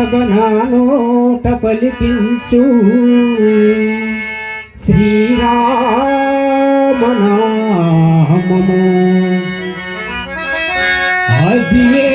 ఏకాగ్రత పలికించు శ్రీరామనామము. అదియే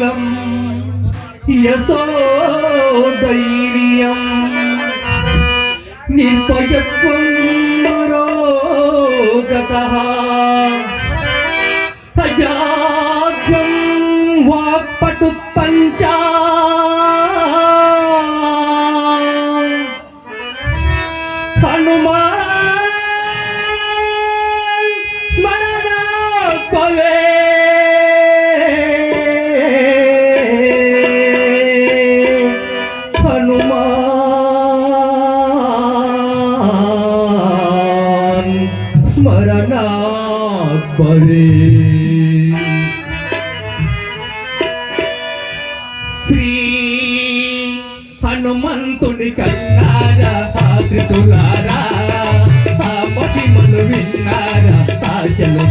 బలం యశోధైర్యం. నిర్భయత్వం నరోగత అజా स्मरणा परे श्री हनुमंतुनि कन्नारा पात्र तुलारा पापति मनु विन्नारा ताशलु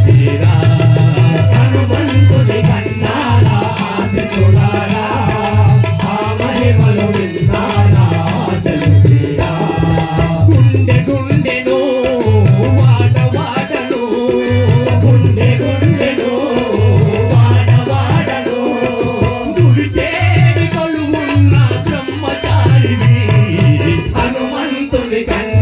Take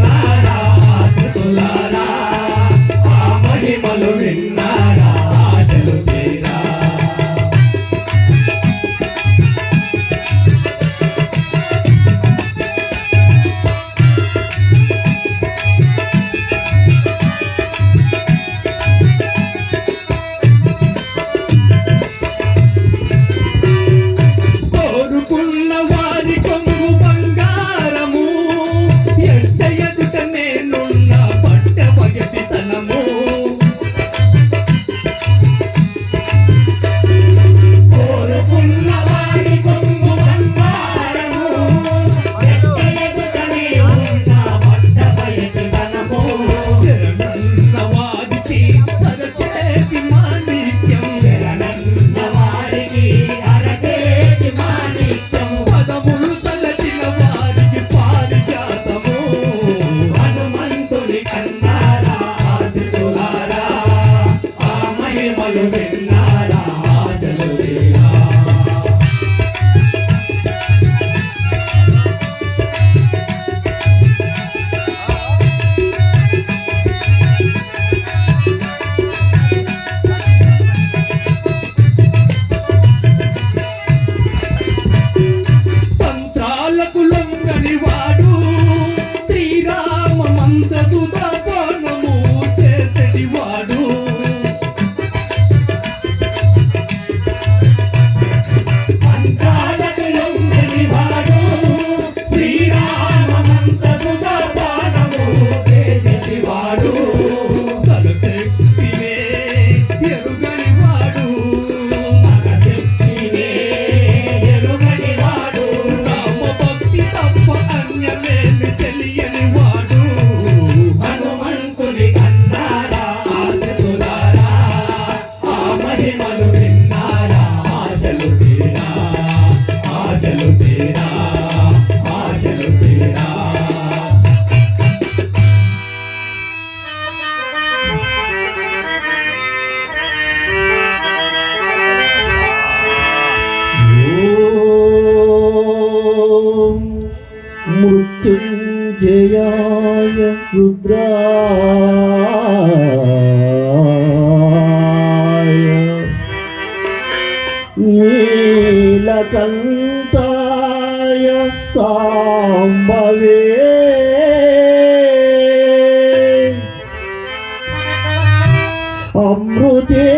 প্রদে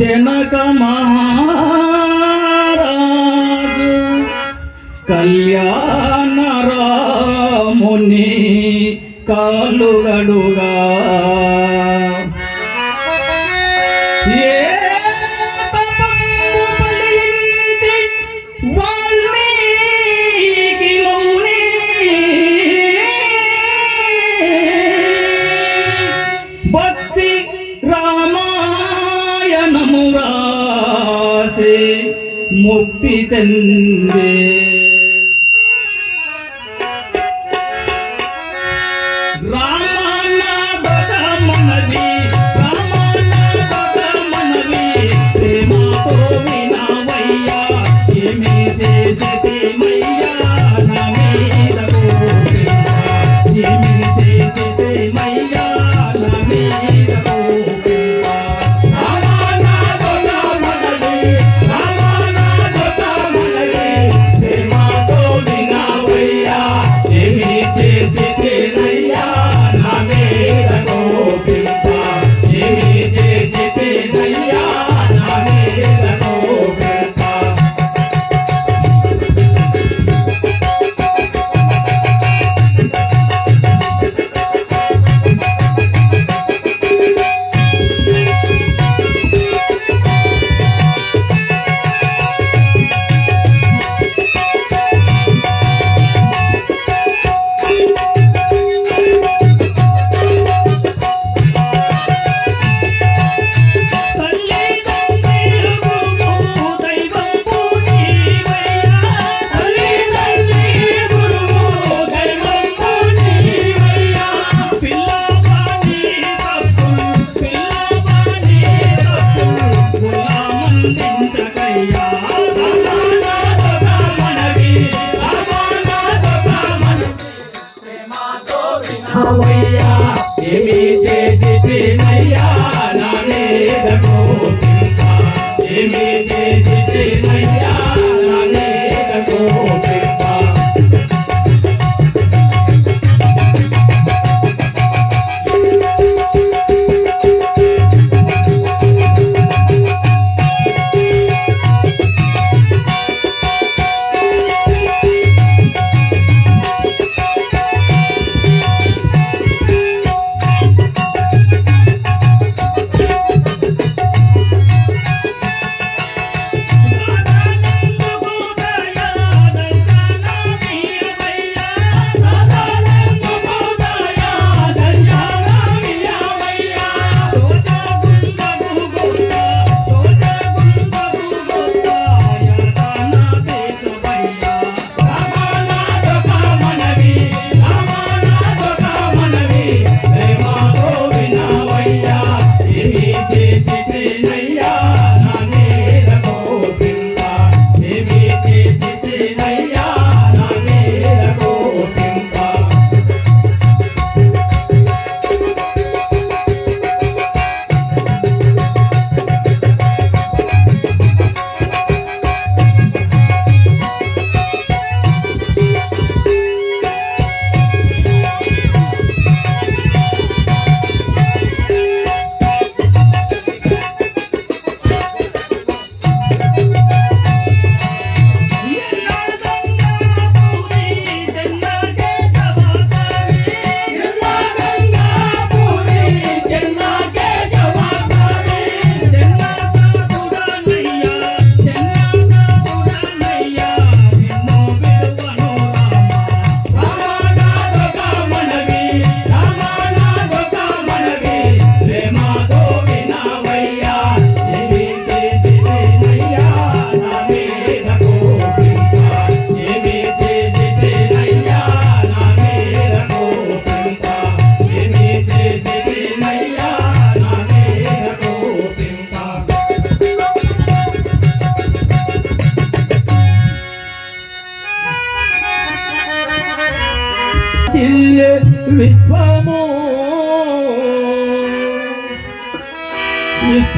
జనక మహారాజు కళ్యాణ రాముని కాలుగడుగా മുക്തി തന്നെ amor. Mis